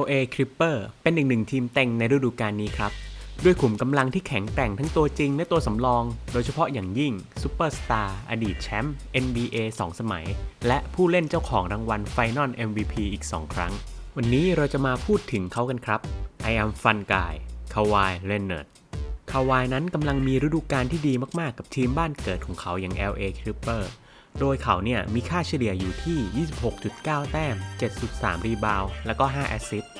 LA Clipper เป็นอีกหนึ่งทีมเต็งในฤดูกาลนี้ครับ ด้วยขุมกำลังที่แข็งแกร่งทั้งตัวจริงและตัวสำรอง โดยเฉพาะอย่างยิ่งซูเปอร์สตาร์อดีตแชมป์ NBA 2 สมัย และผู้เล่นเจ้าของรางวัล Final MVP อีก 2 ครั้ง วันนี้เราจะมาพูดถึงเขากันครับ I am fun guy คาวายเลนเน r d คาวายนั้นกำลังมีฤดูกาลที่ดีมากๆ กับทีมบ้านเกิดของเขาอย่าง LA Clipper โดยเขาเนี่ยมีค่าเฉลี่ยอยู่ที่ 26.9 แต้ม 7.3 รีบาวแล้วก็ 5 แอสซิสต์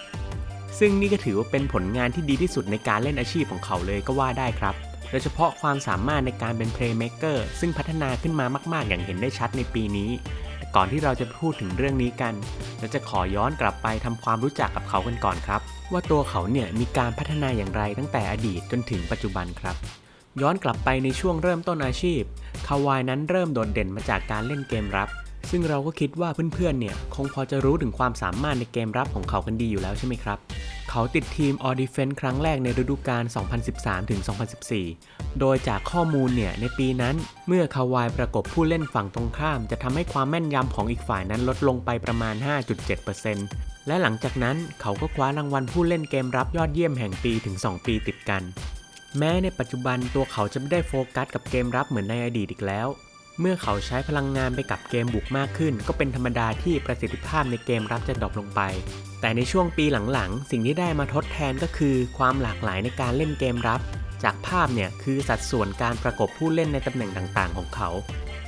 ซึ่งนี่ก็ถือว่าเป็นผลงานที่ดีที่สุดในการเล่นอาชีพของเขาเลยก็ว่าได้ครับ โดยเฉพาะความสามารถในการเป็นเพลย์เม k เกอร์ซึ่งพัฒนาขึ้นมามาก ๆ อย่างเห็นได้ชัดในปีนี้ แต่ก่อนที่เราจะพูดถึงเรื่องนี้กัน เราจะขอย้อนกลับไปทำความรู้จักกับเขากันก่อนครับ ว่าตัวเขาเนี่ยมีการพัฒนาอย่างไรตั้งแต่อดีตจนถึงปัจจุบันครับ ย้อนกลับไปในช่วงเริ่มต้นอาชีพ คาวายนั้นเริ่มโดดเด่นมาจากการเล่นเกมรับ ซึ่งเราก็คิดว่าเพื่อนๆ เนี่ย คงพอจะรู้ถึงความสามารถในเกมรับของเขากันดีอยู่แล้วใช่ไหมครับ เขาติดทีม All Defense ครั้งแรกในฤดูกาล 2013-2014 โดยจากข้อมูลเนี่ย ในปีนั้น เมื่อคาวายประกบผู้เล่นฝั่งตรงข้าม จะทำให้ความแม่นยำของอีกฝ่ายนั้นลดลงไปประมาณ 5.7%และหลังจากนั้นเขาก็คว้ารางวัลผู้เล่นเกมรับยอดเยี่ยมแห่งปีถึง 2 ปีติดกัน แม้ในปัจจุบันตัวเขาจะไม่ได้โฟกัสกับเกมรับเหมือนในอดีตอีกแล้ว เมื่อเขาใช้พลังงานไปกับเกมบุกมากขึ้น ก็เป็นธรรมดาที่ประสิทธิภาพในเกมรับจะดรอปลงไป แต่ในช่วงปีหลังๆ สิ่งที่ได้มาทดแทนก็คือ ความหลากหลายในการเล่นเกมรับ จากภาพเนี่ยคือสัดส่วนการประกบผู้เล่นในตำแหน่งต่างๆ ของเขา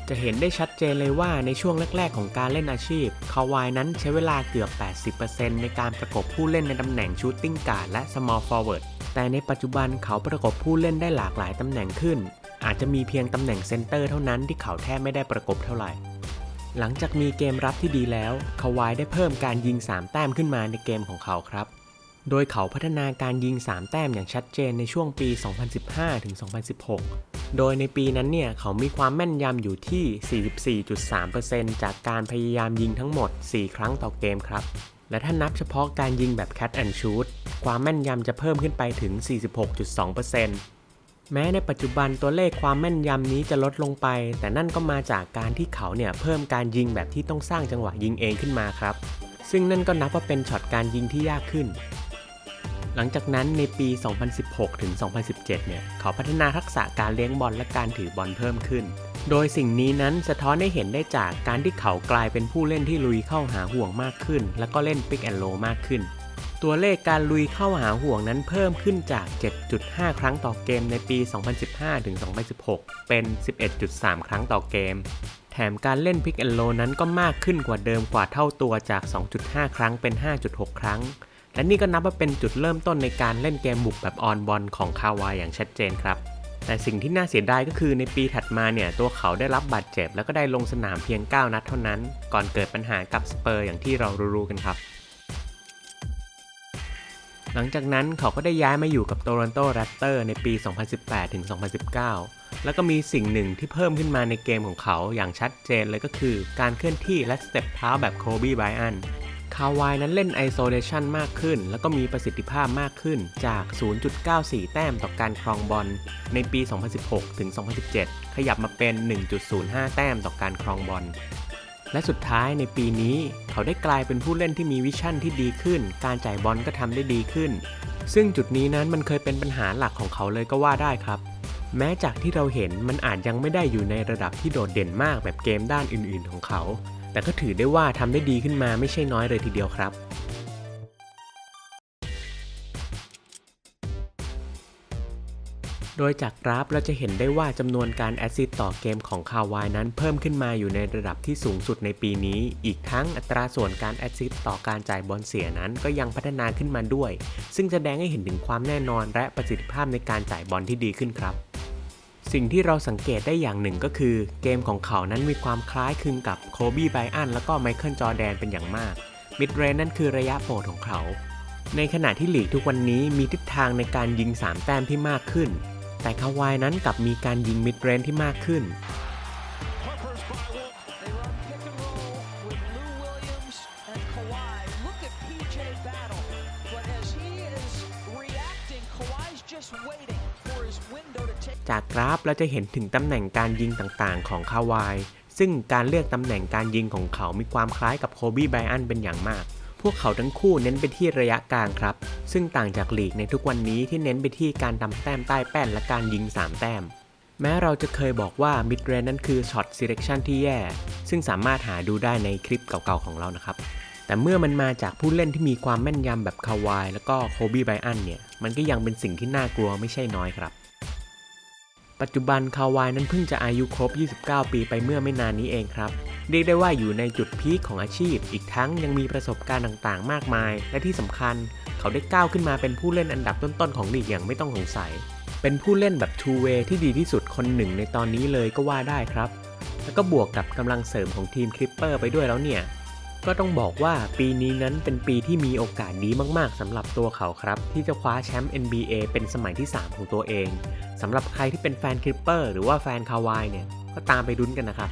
จะเห็นได้ชัดเจนเลยว่าในช่วงแรก ๆ ของการเล่นอาชีพคาวายนั้นใช้เวลาเกือบ 80%ในการประกบผู้เล่นในตำแหน่งชูตติ้งการ์ดและ small forward แต่ในปัจจุบันเขาประกบผู้เล่นได้หลากหลายตำแหน่งขึ้น อาจจะมีเพียงตำแหน่งเซนเตอร์เท่านั้นที่เขาแทบไม่ได้ประกบเท่าไหร่ หลังจากมีเกมรับที่ดีแล้วคาวายได้เพิ่มการยิง 3 แต้มขึ้นมาในเกมของเขาครับ โดยเขาพัฒนาการยิง 3 แต้มอย่างชัดเจนในช่วงปี 2015-2016 โดยในปีนั้นเนี่ยเขามีความแม่นยำอยู่ที่ 44.3%จากการพยายามยิงทั้งหมด 4 ครั้งต่อเกมครับ และถ้านับเฉพาะการยิงแบบ Cat and Shoot ความแม่นยำจะเพิ่มขึ้นไปถึง 46.2%แม้ในปัจจุบันตัวเลขความแม่นยำนี้จะลดลงไป แต่นั่นก็มาจากการที่เขาเนี่ยเพิ่มการยิงแบบที่ต้องสร้างจังหวะยิงเองขึ้นมาครับ ซึ่งนั่นก็นับว่าเป็นช็อตการยิงที่ยากขึ้น หลังจากนั้นในปี 2016 ถึง 2017 เนี่ยเขาพัฒนาทักษะการเลี้ยงบอลและการถือบอลเพิ่มขึ้น โดยสิ่งนี้นั้นสะท้อนให้เห็นได้จากการที่เขากลายเป็นผู้เล่นที่ลุยเข้าหาห่วงมากขึ้น แล้วก็เล่นปิกแอนโลมากขึ้น ตัวเลขการลุยเข้าหาห่วงนั้นเพิ่มขึ้นจาก 7.5 ครั้งต่อเกมในปี 2015 ถึง 2016 เป็น 11.3 ครั้งต่อเกม แถมการเล่นพิกแอนโลนั้นก็มากขึ้นกว่าเดิมกว่าเท่าตัวจาก 2.5 ครั้งเป็น 5.6 ครั้ง และนี่ก็นับว่าเป็นจุดเริ่มต้นในการเล่นเกมบุกแบบออนบอลของคาวายอย่างชัดเจนครับ แต่สิ่งที่น่าเสียดายก็คือในปีถัดมาเนี่ยตัวเขาได้รับบาดเจ็บ แล้วก็ได้ลงสนามเพียง 9 นัดเท่านั้น ก่อนเกิดปัญหากับสเปอร์อย่างที่เรารู้ๆกันครับ หลังจากนั้นเขาก็ได้ย้ายมาอยู่กับโตลอนโตแรปเตอร์ในปี 2018ถึง2019 แล้วก็มีสิ่งหนึ่งที่เพิ่มขึ้นมาในเกมของเขาอย่างชัดเจนเลยก็คือการเคลื่อนที่และสเต็ปเท้าแบบโคบีไบอันาวายนั้นเล่นไอโซเลชันมากขึ้น แล้วก็มีประสิทธิภาพมากขึ้นจาก 0.94 แต้มต่อการครองบอลในปี 2016 ถึง 2017 ขยับมาเป็น 1.05 แต้มต่อการครองบอลและสุดท้ายในปีนี้เขาได้กลายเป็นผู้เล่นที่มีวิชั่นที่ดีขึ้น การจ่ายบอลก็ทำได้ดีขึ้น ซึ่งจุดนี้นั้นมันเคยเป็นปัญหาหลักของเขาเลยก็ว่าได้ครับ แม้จากที่เราเห็นมันอาจยังไม่ได้อยู่ในระดับที่โดดเด่นมากแบบเกมด้านอื่นๆของเขา แต่ก็ถือได้ว่าทำได้ดีขึ้นมาไม่ใช่น้อยเลยทีเดียวครับโดยจากกราฟเราจะเห็นได้ว่าจำนวนการแอซิสต์ต่อเกมของคาวายนั้นเพิ่มขึ้นมาอยู่ในระดับที่สูงสุดในปีนี้ อีกทั้งอัตราส่วนการแอซิสต์ต่อการจ่ายบอลเสียนั้นก็ยังพัฒนาขึ้นมาด้วย ซึ่งแสดงให้เห็นถึงความแน่นอนและประสิทธิภาพในการจ่ายบอลที่ดีขึ้นครับ สิ่งที่เราสังเกตได้อย่างหนึ่งก็คือ เกมของเขานั้นมีความคล้ายคลึงกับโคบีไบอันแล้วก็ไมเคิลจอแดนเป็นอย่างมากมิดเรนนั่นคือระยะโปรดของเขา ในขณะที่หลีกทุกวันนี้มีทิศทางในการยิง 3 แต้มที่มากขึ้น แต่คาวายนั้นกลับมีการยิงมิดเรนที่มากขึ้น They run pick and roll with Lou Williams and Kawhi. At PJ battle. But as he is reacting, Kawhi's just waiting for his window to take. จากกราฟเราจะเห็นถึงตำแหน่งการยิงต่างๆ ของคาวาย ซึ่งการเลือกตำแหน่งการยิงของเขามีความคล้ายกับโคบีไบอันเป็นอย่างมาก พวกเขาทั้งคู่เน้นไปที่ระยะกลางครับ ซึ่งต่างจากลีกในทุกวันนี้ที่เน้นไปที่การทำแต้มใต้แป้นและการยิง 3 แต้ม แม้เราจะเคยบอกว่า mid range นั้นคือช็อต selection ที่แย่ ซึ่งสามารถหาดูได้ในคลิปเก่าๆของเรานะครับ แต่เมื่อมันมาจากผู้เล่นที่มีความแม่นยำแบบคาวายแล้วก็โคบีไบอันเนี่ย มันก็ยังเป็นสิ่งที่น่ากลัวไม่ใช่น้อยครับ ปัจจุบันคาวายนั้นเพิ่งจะอายุครบ 29 ปีไปเมื่อไม่นานนี้เองครับ เรียกได้ว่าอยู่ในจุดพีคของอาชีพ อีกทั้งยังมีประสบการณ์ต่างๆ มากมาย และที่สำคัญ เขาได้ก้าวขึ้นมาเป็นผู้เล่นอันดับต้นๆของลีกอย่างไม่ต้องสงสัย เป็นผู้เล่นแบบ two way ที่ดีที่สุดคนหนึ่งในตอนนี้เลยก็ว่าได้ครับ แล้วก็บวกกับกำลังเสริมของทีมคลิปเปอร์ไปด้วยแล้วเนี่ย ก็ต้องบอกว่าปีนี้นั้นเป็นปีที่มีโอกาสดีมากๆสำหรับตัวเขาครับ ที่จะคว้าแชมป์ NBA เป็นสมัยที่ 3 ของตัวเองสำหรับใครที่เป็นแฟนคลิปเปอร์หรือว่าแฟนคาวายเนี่ยก็ตามไปดุนกันนะครับ